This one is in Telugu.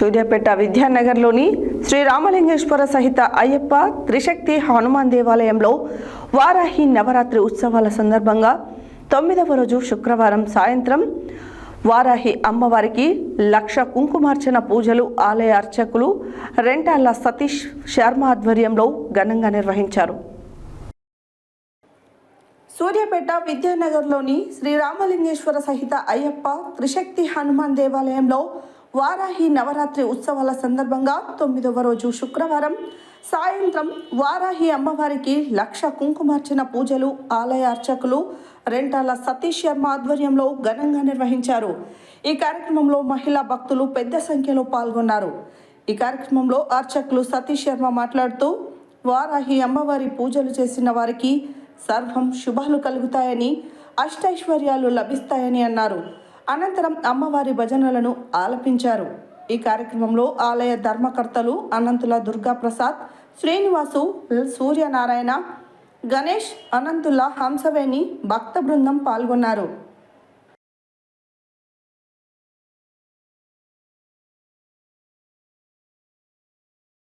సూర్యాపేట విద్యానగర్లోని శ్రీ రామలింగేశ్వర సహిత అయ్యప్ప త్రిశక్తి హనుమాన్ దేవాలయంలో వారాహి నవరాత్రి ఉత్సవాల సందర్భంగా తొమ్మిదవ రోజు శుక్రవారం సాయంత్రం వారాహి అమ్మవారికి లక్ష కుంకుమార్చన పూజలు ఆలయ అర్చకులు రెంటాళ్ళ సతీష్ శర్మ ఆధ్వర్యంలో ఘనంగా నిర్వహించారు. సూర్యాపేట విద్యానగర్లోని శ్రీ రామలింగేశ్వర సహిత అయ్యప్ప త్రిశక్తి హనుమాన్ దేవాలయంలో వారాహి నవరాత్రి ఉత్సవాల సందర్భంగా తొమ్మిదవ రోజు శుక్రవారం సాయంత్రం వారాహి అమ్మవారికి లక్ష కుంకుమార్చన పూజలు ఆలయ అర్చకులు రెంటాల సతీష్ శర్మ ఆధ్వర్యంలో ఘనంగా నిర్వహించారు. ఈ కార్యక్రమంలో మహిళా భక్తులు పెద్ద సంఖ్యలో పాల్గొన్నారు. ఈ కార్యక్రమంలో అర్చకులు సతీష్ శర్మ మాట్లాడుతూ వారాహి అమ్మవారి పూజలు చేసిన వారికి సర్వం శుభాలు కలుగుతాయని అష్టైశ్వర్యాలు లభిస్తాయని అన్నారు. అనంతరం అమ్మవారి భజనలను ఆలపించారు. ఈ కార్యక్రమంలో ఆలయ ధర్మకర్తలు అనంతుల దుర్గా ప్రసాద్ శ్రీనివాసు సూర్యనారాయణ గణేష్ అనంతుల హంసవేణి భక్త బృందం పాల్గొన్నారు.